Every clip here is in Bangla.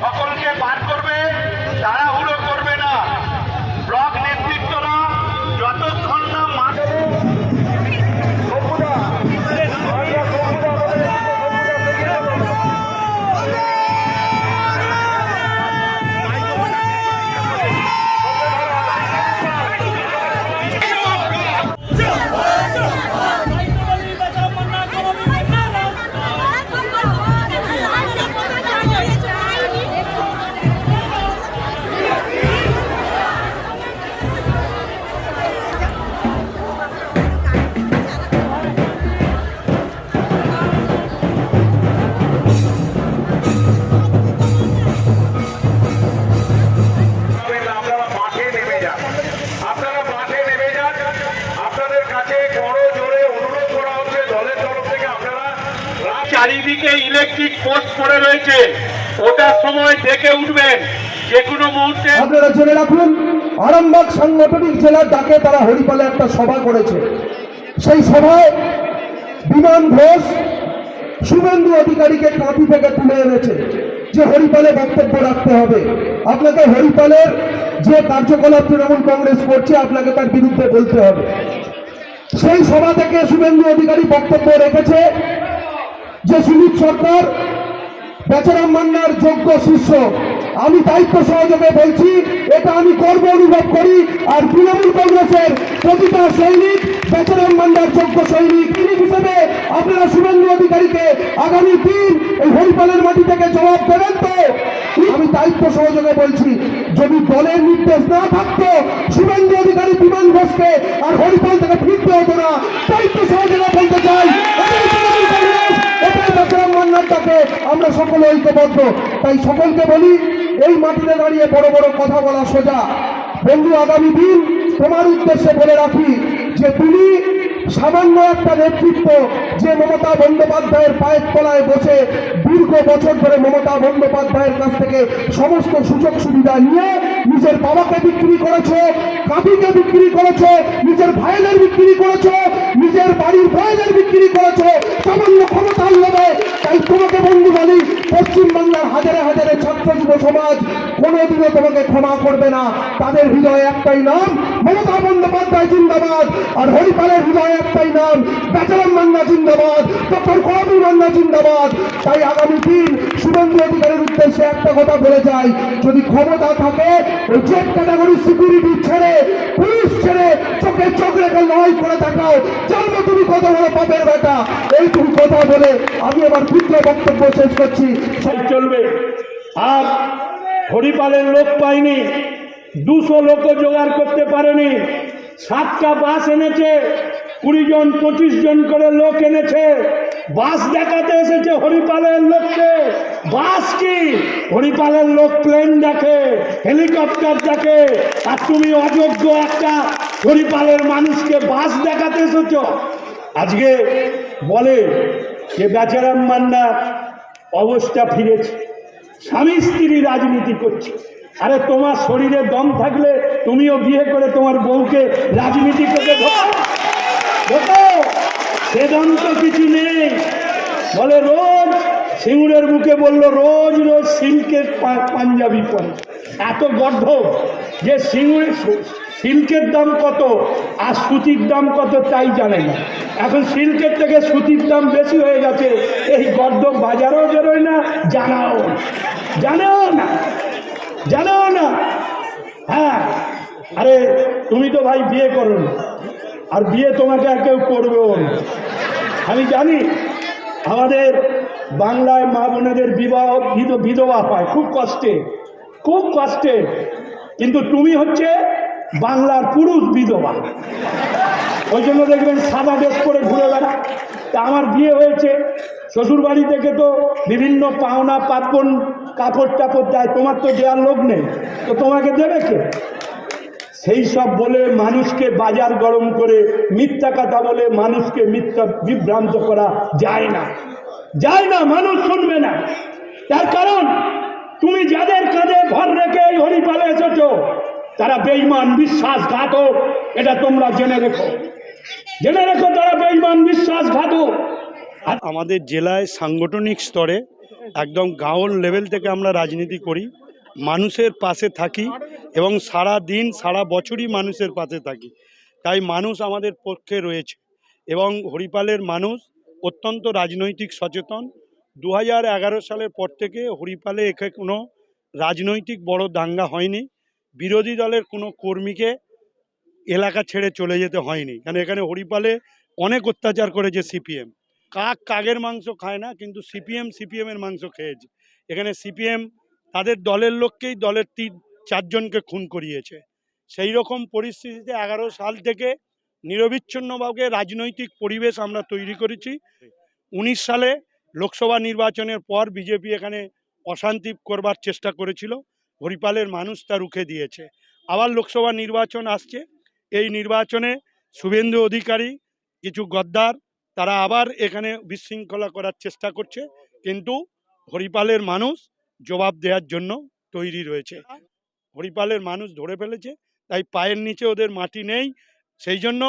সকলকে বার চারিদিকে ইলেকট্রিক পোস্ট পড়ে রয়েছে। ওটার সময় দেখে উঠবেন। যে কোনো মুহূর্তে আপনারা জেনে রাখুন, আরামবাগ সাংগঠনিক জেলার ডাকে তারা হরিপালে একটা সভা করেছে। সেই সভায় বিমান ঘোষ শুভেন্দু অধিকারীকে কাঁথি থেকে তুলে এনেছে যে হরিপালে বক্তব্য রাখতে হবে। আপনাকে হরিপালের যে কার্যকলাপ তৃণমূল কংগ্রেস করছে, আপনাকে তার বিরুদ্ধে বলতে হবে। সেই সভা থেকে শুভেন্দু অধিকারী বক্তব্য রেখেছে যে সুনীত সরকার বেচারাম মান্নার যোগ্য শিষ্য। আমি দায়িত্ব সহযোগে বলছি, এটা আমি গর্ব অনুভব করি, আর তৃণমূল কংগ্রেসের প্রতিটা সৈনিক, বেচারাম মান্নার যোগ্য সৈনিক সৈনিক হিসেবে আপনারা শুভেন্দু অধিকারীকে আগামী দিন এই হরিপালের মাটি থেকে জবাব দেবেন তো? আমি দায়িত্ব সহযোগে বলছি, যদি দলের নির্দেশ না থাকতো, শুভেন্দু অধিকারী বিমান ঘোষকে আর হরিপাল থেকে ফিরতে হতো না। দায়িত্ব সহযোগে বলতে চাই এটাই তৃণমূল কংগ্রেস এটাই মান্নার ডাকে আমরা সকলে ঐক্যবদ্ধ। তাই সকলকে বলি, এই মাটিতে দাঁড়িয়ে বড় বড় কথা বলা সোজা। বন্ধু, আগামী দিন তোমার উদ্দেশ্যে বলে রাখি যে তুমি সামান্য একটা নেতৃত্ব যে মমতা বন্দ্যোপাধ্যায়ের পায়ের তলায় বসে দীর্ঘ বছর ধরে মমতা বন্দ্যোপাধ্যায়ের কাছ থেকে সমস্ত সুযোগ সুবিধা নিয়ে নিজের বাবাকে বিক্রি করেছ কাবিকে বিক্রি করেছ, নিজের ভাইদের বিক্রি করেছ, নিজের বাড়ির ভাইদের বিক্রি করেছ, সামান্য ক্ষমতার লোভে তাই তোমাকে বন্ধু বলি পশ্চিমবাংলার হাজারে হাজারে ছাত্র যুব সমাজ কোনোদিনও তোমাকে ক্ষমা করবে না। তাদের হৃদয়ে একটাই নাম, মমতা বন্দ্যোপাধ্যায় জিন্দাবাদ। আর হরিপালের হৃদয়ে একটাই নাম বেচারাম মান্না জিন্দাবাদ। ডক্টর কবি মান্না জিন্দাবাদ। তাই আগামী দিন শুভেন্দু অধিকারের উদ্দেশ্যে একটা কথা বলে যাই। যদি ক্ষমতা থাকে, ওই জেট ক্যাটাগরি সিকিউরিটি ছেড়ে, পুলিশ ছেড়ে, চোখে চোখ রেখে লড়াই করে দেখাও। জানো তুমি কত বড় পাপের বেটা। এইটুকু কথা বলে আমি আমার ক্ষুদ্র বক্তব্য শেষ করছি। সব চলবে। আর হরিপালের লোক পাইনি দুশো লোকও জোগাড় করতে পারেনি। সাতটা বাস এনেছে, কুড়ি জন, পঁচিশ জন করে লোক এনেছে। বাস দেখাতে এসেছে হরিপালের লোককে। বাস কি? হরিপালের লোক প্লেন দেখে হেলিকপ্টার দেখে। আর তুমি অযোগ্য একটা হরিপালের মানুষকে বাস দেখাতে এসেছ। আজকে বলে যে বেচারাম মান্না অবস্থা ফিরেছে। স্বামী স্ত্রী রাজনীতি করছে। আরে তোমার শরীরে দম থাকলে তুমিও বিয়ে করে তোমার বউকে রাজনীতি। ঢোকাও। সে তো কিছু নেই। বলে, রোজ সিঙ্গুরের মুখে বলল, রোজ রোজ সিল্কের পাঞ্জাবি পরে। এত গর্ধ যে সিঙ্গুরের সিল্কের দাম কত, আর সুতির দাম কত, তাই জানে না। এখন সিল্কের থেকে সুতির দাম বেশি হয়ে গেছে। এই গর্ধ বাজারেও বেরোয় না, জানাও। জানাও না। জানাও না। হ্যাঁ। আরে, তুমি তো ভাই বিয়ে করো আর বিয়ে তোমাকে আর কেউ করবেও না। আমি জানি আমাদের বাংলায় মা বোনেদের বিবাহ বিধ- বিধবা পায়, খুব কষ্টে। খুব কষ্টে। কিন্তু তুমি হচ্ছে বাংলার পুরুষ বিধবা। ওই জন্য দেখবেন সাদা ড্রেস করে ঘুরে বেড়া তা আমার বিয়ে হয়েছে শ্বশুর বাড়ি থেকে তো বিভিন্ন পাওনা পার্বণ কাপড় টাপড় দেয়, তোমার তো দেওয়ার লোক নেই। তো তোমাকে দেবে কে? সেই সব বলে মানুষকে বাজার গরম করে মিথ্যা কথা বলে মানুষকে মিথ্যা বিভ্রান্ত করা যায় না। যায় না, মানুষ শুনবে না। তার কারণ, তুমি যাদের কাঁধে ভর রেখে এই হরিপালে এসেছ, তারা বেইমান বিশ্বাসঘাতক, এটা তোমরা জেনে রেখো। জেনে রেখো তারা বেইমান বিশ্বাসঘাতক। আমাদের জেলায় সাংগঠনিক স্তরে একদম গাঁওর লেভেল থেকে আমরা রাজনীতি করি, মানুষের পাশে থাকি এবং সারা দিন, সারা বছরই মানুষের পাশে থাকি। তাই মানুষ আমাদের পক্ষে রয়েছে এবং হরিপালের মানুষ অত্যন্ত রাজনৈতিক সচেতন। দু সালের পর থেকে হরিপালে এখানে কোনো রাজনৈতিক বড় দাঙ্গা হয়নি। বিরোধী দলের কোনো কর্মীকে এলাকা ছেড়ে চলে যেতে হয়নি। কারণ এখানে হরিপালে অনেক অত্যাচার করেছে সিপিএম। কাক কাকের মাংস খায় না, কিন্তু সিপিএম সিপিএমের মাংস খেয়েছে। এখানে সিপিএম তাদের দলের লোককেই দলের তিন, চারজনকে খুন করিয়েছে। সেই রকম পরিস্থিতিতে এগারো সাল থেকে নিরবিচ্ছিন্নভাবে রাজনৈতিক পরিবেশ আমরা তৈরি করেছি। উনিশ সালে লোকসভা নির্বাচনের পর বিজেপি এখানে অশান্তি করবার চেষ্টা করেছিল। হরিপালের মানুষ তা রুখে দিয়েছে। আবার লোকসভা নির্বাচন আসছে। এই নির্বাচনে শুভেন্দু অধিকারী, কিছু গদ্দার, তারা আবার এখানে বিশৃঙ্খলা করার চেষ্টা করছে। কিন্তু হরিপালের মানুষ জবাব দেওয়ার জন্য তৈরি রয়েছে। হরিপালের মানুষ ধরে ফেলেছে, তাই পায়ের নিচে ওদের মাটি নেই। সেই জন্য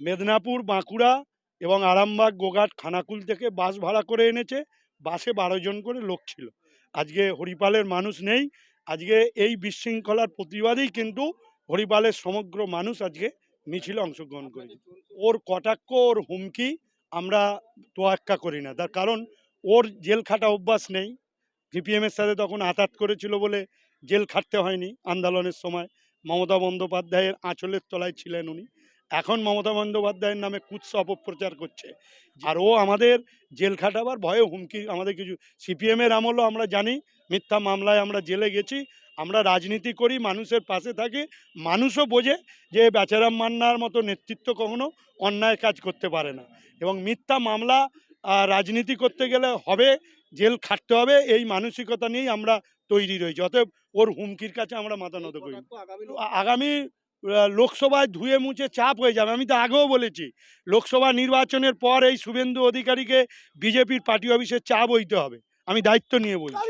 মেদিনীপুর, বাঁকুড়া এবং আরামবাগ, গোঘাট, খানাকুল থেকে বাস ভাড়া করে এনেছে। বাসে বারো জন করে লোক ছিল। আজকে হরিপালের মানুষ নেই। আজকে এই বিশৃঙ্খলার প্রতিবাদেই কিন্তু হরিপালের সমগ্র মানুষ আজকে মিছিলে অংশগ্রহণ করেছে। ওর কটাক্ষ ওর হুমকি আমরা তোয়াক্কা করি না। তার কারণ ওর জেল খাটা অভ্যাস নেই। ভিপিএমের সাথে তখন আঘাত করেছিল বলে জেল খাটতে হয়নি আন্দোলনের সময়। মমতা বন্দ্যোপাধ্যায়ের আঁচলের তলায় ছিলেন উনি। এখন মমতা বন্দ্যোপাধ্যায়ের নামে কুৎসা অপপ্রচার করছে। আর ও আমাদের জেল খাটাবার ভয়ে হুমকি আমাদের কিছু সিপিএমের আমলও আমরা জানি। মিথ্যা মামলায় আমরা জেলে গেছি। আমরা রাজনীতি করি মানুষের পাশে থাকি মানুষও বোঝে যে বেচারাম মান্নার মতো নেতৃত্ব কখনো অন্যায় কাজ করতে পারে না। এবং মিথ্যা মামলা রাজনীতি করতে গেলে হবে জেল খাটতে হবে এই মানসিকতা নিয়েই আমরা তৈরি রয়েছি। অতএব ওর হুমকির কাছে আমরা মাথা নত করি। আগামী লোকসভায় ধুয়ে মুছে চাপ হয়ে যাবে আমি তো আগেও বলেছি। লোকসভা নির্বাচনের পর এই শুভেন্দু অধিকারীকে বিজেপির পার্টি অফিসে চাপ হইতে হবে। আমি দায়িত্ব নিয়ে বলছি।